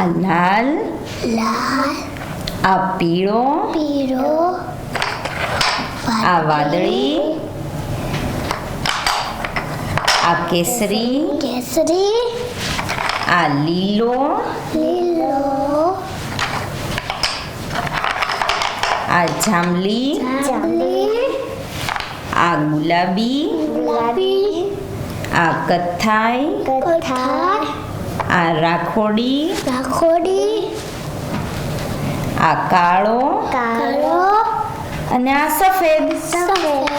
આ લાલ લાલ આ પીળો પીળો આ વાદળી આ કેસરી કેસરી આ લીલો લીલો આ જાંબલી જાંબલી આ ગુલાબી ગુલાબી આ કથ્થાઈ કથાર આ રાખોડી રાખોડી આ કાળો કાળો અને આ સફેદ. સફેદ.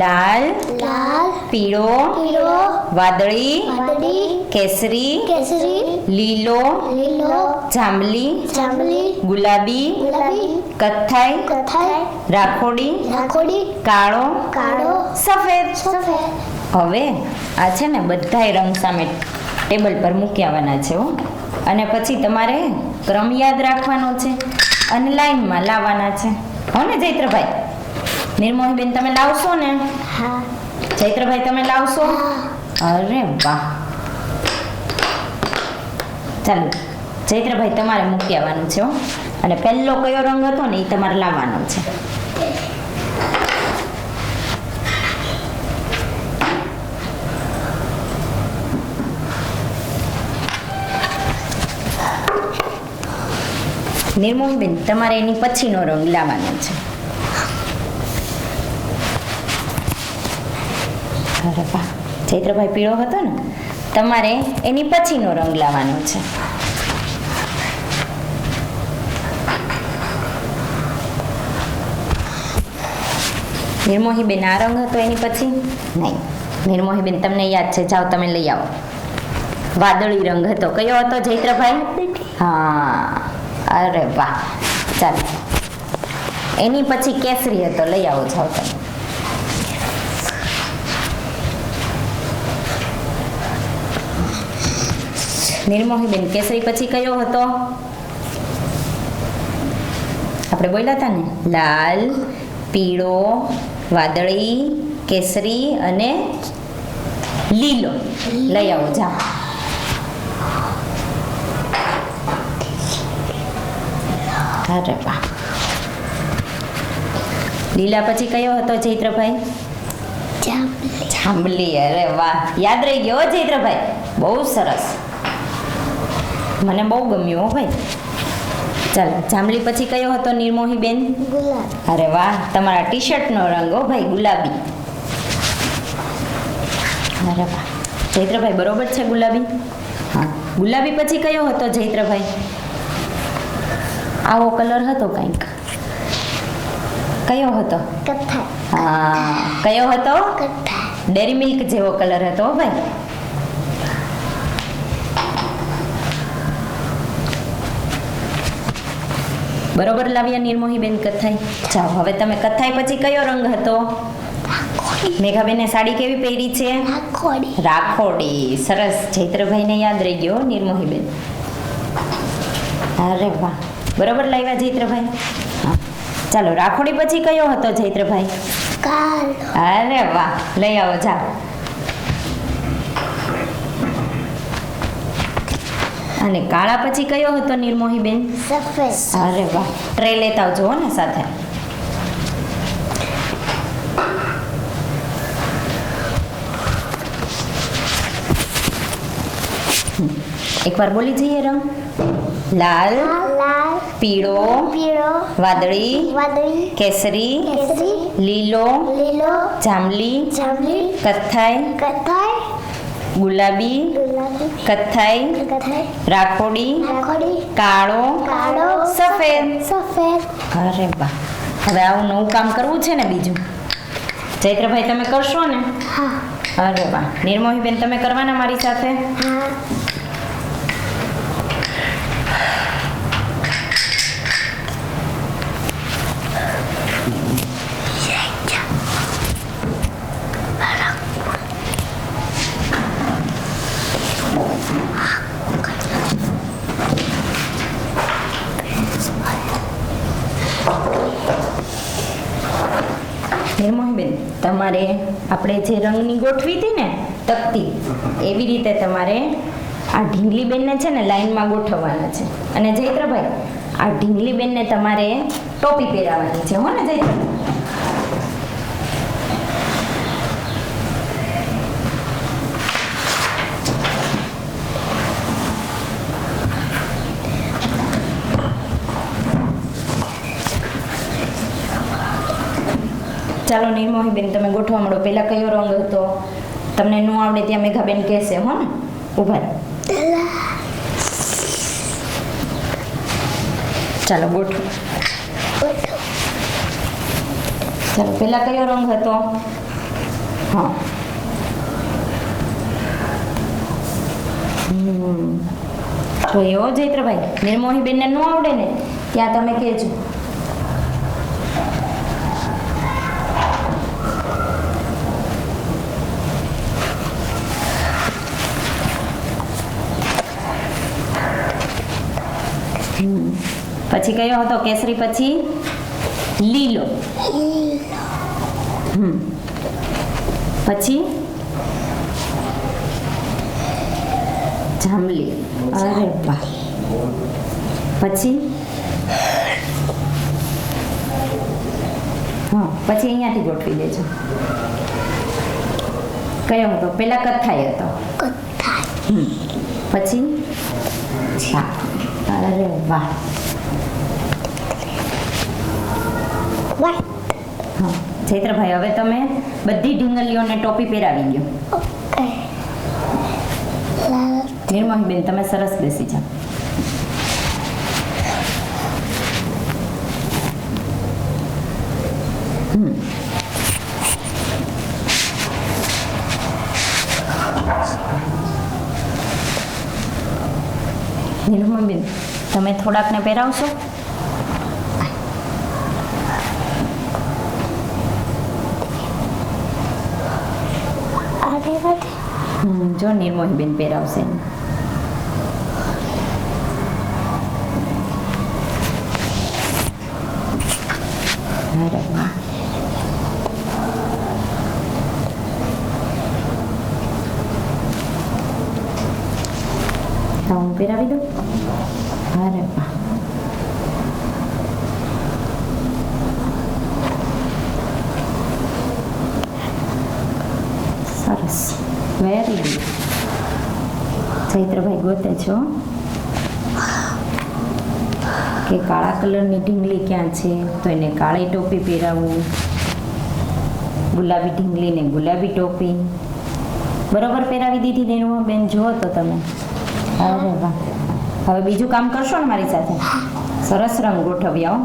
લાલ લાલ પીળો પીળો વાદળી વાદળી કેસરી કેસરી લીલો લીલો જાંબલી જાંબલી ગુલાબી ગુલાબી કથ્થાઈ કથ્થાઈ રાખોડી રાખોડી કાળો કાળો સફેદ. સફેદ. હવે આ છે ને બધાય રંગ સામે ટેબલ પર મૂકી આવવાના છે હો. અને પછી તમારે ક્રમ યાદ રાખવાનો છે અને લાઈનમાં લાવવાના છે. હો ને જૈત્રભાઈ નિર્મોહીબેન તમે લાવશો ને? હા. જૈત્રભાઈ તમે લાવશો? અરે વાહ. ચાલો જૈત્રભાઈ તમારે મૂકી આવવાનું છે હો. અને પહેલો કયો રંગ હતો ને એ તમારે લાવવાનો છે. નિર્મોહીબેન તમારે એની પછીનો રંગ લાવવાનો છે. ચૈત્રભાઈ પીળો હતો ને? તમારે એની પછીનો રંગ લાવવાનો છે. નિર્મોહીબેન આ રંગ હતો એની પછી? નહીં નિર્મોહીબેન તમને યાદ છે. જાઓ તમે લઈ આવો. વાદળી રંગ હતો. કયો હતો જૈત્રભાઈ હા. અરે વાહ, ચાલો. એની પછી કેસરી હતો, લઈ આવો છો તમે. નિર્મોહીબેન કેસરી પછી કયો હતો? આપણે બોલ્યા હતા ને? લાલ, પીળો, વાદળી, કેસરી અને લીલો. લઈ આવો જા અરે વાહ લીલા પછી કયો હતો ચૈત્રભાઈ? જાંબલી અરે વાહ. યાદ રહી ગયો ચૈત્રભાઈ? બહુ સરસ. મને બહુ ગમ્યું હો ભાઈ. ચાલો જાંબલી પછી કયો હતો નિર્મોહી બેન ગુલાબ. અરે વાહ તમારા ટી શર્ટનો રંગ હો ભાઈ ગુલાબી. અરે વાહ. જૈત્રભાઈ બરોબર છે ગુલાબી? હા. ગુલાબી પછી કયો હતો ચૈત્રભાઈ? આવો કલર હતો કંઈક? કયો હતો? હા કયો હતો? ડેરી મિલ્ક જેવો કલર હતો ભાઈ. બરોબર લાવ્યા નિર્મોહીબેન કથાઈ જાઓ હવે તમે કથાઈ પછી કયો રંગ હતો? મેઘાબેને સાડી કેવી પહેરી છે? રાખોડી. રાખોડી. સરસ. ચૈત્રભાઈને યાદ રહી ગયો નિર્મોહી બેન અરે વાહ. બરોબર લાવ્યા જૈત્રભાઈ? ચાલો રાખોડી પછી કયો હતો જૈત્રભાઈ? અરે વાહ લઈ આવો જા. અને કાળા પછી કયો હતો નિર્મોહી બેન સફેદ. અરે વાહ ટ્રે લેતા આવજો હો ને સાથે. એકવાર બોલી જઈએ રંગ. લાલ. લાલ. પીળો પીળો વાદળી વાદળી કેસરી કેસરી લીલો લીલો જાંબલી જાંબલી કથ્થાઈ કથ્થાઈ ગુલાબી ગુલાબી કથ્થાઈ કથાર રાખોડી રાખોડી કાળો કાળો સફેદ. સફેદ. અરે વાહ. હવે આવું નવું કામ કરવું છે ને બીજું? ચૈત્રભાઈ તમે કરશો ને? હા. અરે વાહ. નિર્મોહીબેન તમે કરવાના મારી સાથે? હા નિર્મોહીબેન તમારે આપણે જે રંગની ગોઠવી હતી ને તકતી, એવી રીતે તમારે આ ઢીંગલી બેનને છે ને લાઈનમાં ગોઠવવાના છે. અને જૈત્રભાઈ આ ઢીંગલી બેનને તમારે ટોપી પહેરાવવાની છે. હો ને જૈત્ર ચાલો નિર્મોહીબેન, તમે ગોઠવા મળો પહેલાં કયો રંગ હતો? તમને ન આવડે ત્યાં મેઘાબેન કહેશે, હો ને? ઊભા ચાલો, ગોઠવો. ચાલો, પહેલાં કયો રંગ હતો? હા. તો એવો જૈત્રભાઈ નિર્મોહી બેનને ન આવડે ને? ત્યાં તમે કહેજો. પછી કયો હતો? કેસરી પછી? લીલો. પછી? જાંબલી. અરે વાહ. પછી? હા પછી અહીંયાથી ગોઠવી દેજો. કયો હતો? પેલા કથ્થાઈ હતો. કથાઈ. પછી? હા. અરે વાહ વાહ હા ચૈત્રભાઈ હવે તમે બધી ઢીંગલીઓને ટોપી પહેરાવી દો ઓકે. લાલ તમે સરસ બેસી જાઓ. હમ. નિર્મલબેન તમે થોડાકને પહેરાવશો? જો નિર્મોહીબેન પહેરાવશે અરે વાહ તો હું પહેરાવી દઉં અરે વાહ સરસ વેરી ગુડ ચૈત્રભાઈ ગોતે છો? કે કાળા કલરની ઢીંગલી ક્યાં છે? તો એને કાળી ટોપી પહેરાવવું ગુલાબી ઢીંગલીને ગુલાબી ટોપી. બરોબર પહેરાવી દીધી દેનું બેન જુઓ તો તમે. અરે વાહ. હવે બીજું કામ કરશો ને મારી સાથે? સરસ રંગ ગોઠવ્યા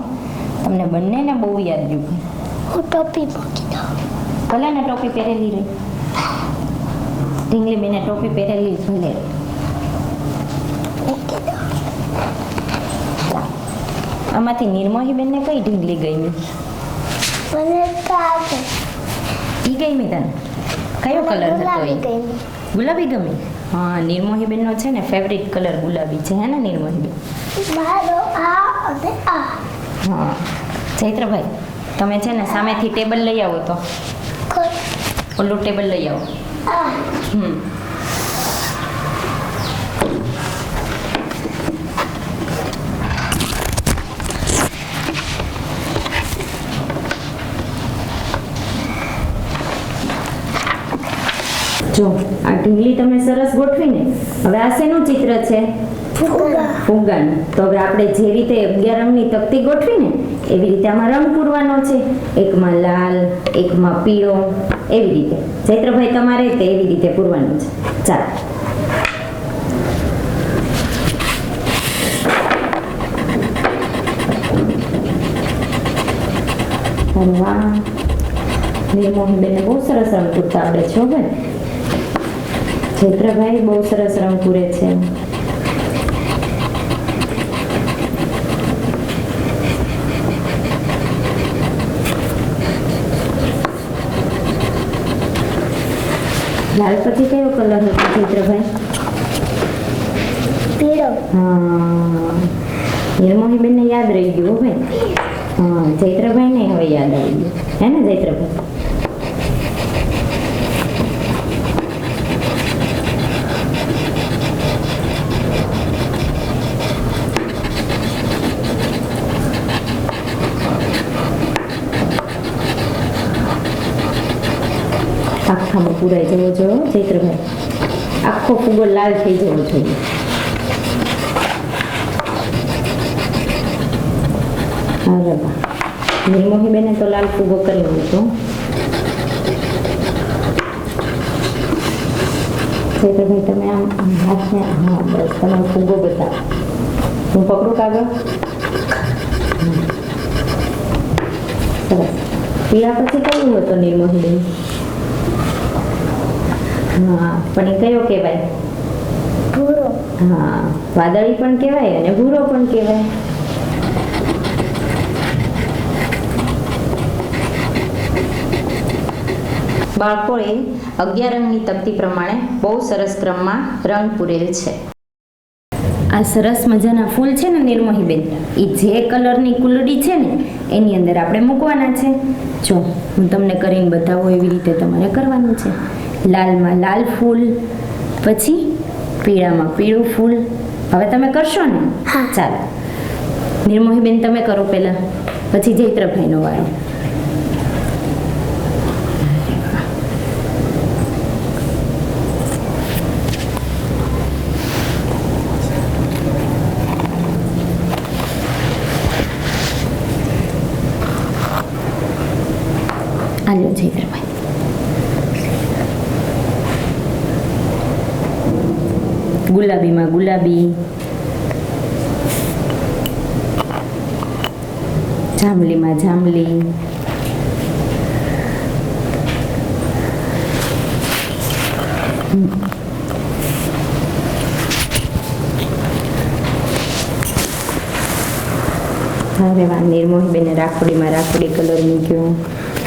તમને બંનેને બહુ યાદ રહ્યું હું ટોપી મૂકી દઉં. ભલે ને ટોપી પહેરેલી રહી. ઢીંગલી બેને ટોપી પહેરેલી ભલે મૂકી દઉં આમાંથી નિર્મોહી બેનને કઈ ઢીંગલી ગમી? મને કાગે ઈ ગમી તને? કયો કલર હતો એ? ગુલાબી ગમી? હા નિર્મોહી બેનનો છે ને ફેવરિટ કલર ગુલાબી છે હે ને નિર્મોહી બેન મારો આ અને આ. હા. ચૈત્રભાઈ તમે છે ને સામેથી ટેબલ લઈ આવો તો. ઓલું ટેબલ લઈ આવો. હમ. જો આ ઢીંગલી તમે સરસ ગોઠવીને. હવે આ શેનું ચિત્ર છે? ફુગા ફુગ્ગાનું. તો હવે આપણે જે રીતે અગિયાર રંગની તકતી ગોઠવીને એવી રીતે આમાં રંગ પૂરવાનો છે. એકમાં લાલ એકમાં પીળો એવી રીતે. ચૈત્રભાઈ તમારે તે એવી રીતે પૂરવાનું છે. ચાલો. બેને બહુ સરસ રંગ પૂરતા આવડે છે હો બેન બહુ સરસ રંગ પૂરે છે. લાલ પછી કયો કલર હતો ચૈત્રભાઈ પીળો. હા. નિર્મોહીબેનને યાદ રહી ગયું ભાઈ? હા ચૈત્રભાઈને હવે યાદ આવી ગયું. હે ને ચૈત્રભાઈ આખામાં પૂરાઈ જવો જોઈએ ચૈત્રભાઈ આખો ફૂગો લાલ થઈ જવો જોઈએ અરે વાહ નિર્મોહી બેને તો લાલ ફૂગો કરી લીધો. ચૈત્રભાઈ તમે આમ આમ હાથને હા, બસ, તમે હું પકડું કાગળ. સરસ. પછી કયું હતો નિર્મોહી બેન? હા પણ એ કયો કહેવાય? ભૂરો. હા વાદળી પણ કહેવાય અને ભૂરો પણ કહેવાય. બાળકોએ અગિયાર રંગની તકતી પ્રમાણે બહુ સરસ ક્રમમાં રંગ પૂરેલ છે. આ સરસ મજાના ફૂલ છે ને નિર્મોહીબેન એ જે કલરની કુલડી છે ને એની અંદર આપણે મૂકવાના છે. જો હું તમને કરીને બતાવું એવી રીતે તમારે કરવાનું છે. લાલમાં લાલ ફૂલ પછી પીળામાં પીળું ફૂલ. હવે તમે કરશો ને. ચાલો. નિર્મોહીબેન તમે કરો પહેલાં. પછી જૈત્રભાઈનો વારો. આલ્યો જૈત્રભાઈ ગુલાબીમાં ગુલાબી જાંબલીમાં જાંબલી અરે વાહ નિર્મોહીબેને રાખોડીમાં રાખોડી કલર મૂક્યો.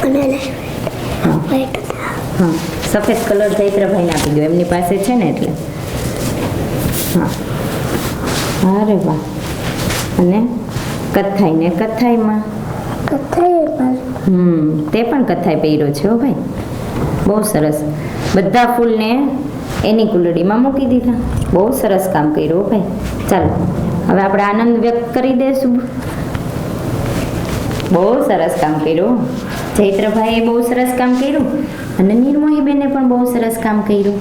અને હા. સફેદ કલર ચૈત્રભાઈને આપી દો એમની પાસે છે ને એટલે? હા અરે વાહ. અને કથાઈ ને કથાઈમાં? કથાઈ હમ તે પણ કથાઈ પહેર્યો છે હો ભાઈ. બહુ સરસ. બધા ફૂલને એની કુલડીમાં મૂકી દીધા. બહુ સરસ કામ કર્યું ભાઈ. ચાલો હવે આપણે આનંદ વ્યક્ત કરી દઈશું બહુ સરસ કામ કર્યું ચૈત્રભાઈએ બહુ સરસ કામ કર્યું. અને નિર્મોહીબેને પણ બહુ સરસ કામ કર્યું.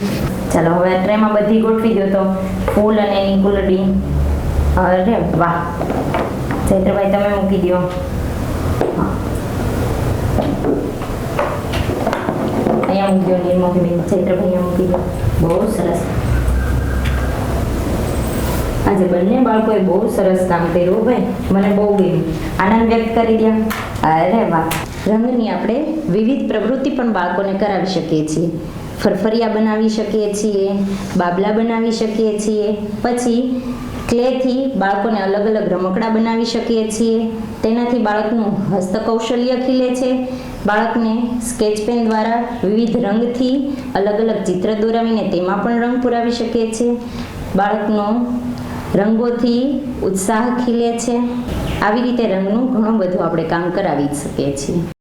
ચાલો, હવે ટ્રેમાં બધી ગોઠવી દો તો. ફૂલ અને એની કુલડી. અરે વાહ. ચૈત્રભાઈ, તમે મૂકી દો અહીંયા મૂકી દો નિર્મોહીબેન ચૈત્રભાઈ મૂકી દો બહુ સરસ. આજે બંને બાળકોએ બહુ સરસ કામ કર્યું ભાઈ. મને બહુ ગમ્યું. આનંદ વ્યક્ત કરી દયા. અરે વાહ. રંગની આપણે વિવિધ પ્રવૃત્તિ પણ બાળકોને કરાવી શકીએ છીએ. ફરફરિયા બનાવી શકીએ છીએ, બાબલા બનાવી શકીએ છીએ, પછી ક્લેથી બાળકોને અલગ અલગ રમકડા બનાવી શકીએ છીએ, તેનાથી બાળકનું હસ્તકૌશલ્ય ખીલે છે, બાળકને સ્કેચ પેન દ્વારા વિવિધ રંગથી અલગ અલગ ચિત્ર દોરાવીને તેમાં પણ રંગ પુરાવી શકીએ છીએ, બાળકનો રંગોથી ઉત્સાહ ખીલે છે. આવી રીતે રંગનું ઘણું બધું આપણે કામ કરાવી શકીએ છીએ.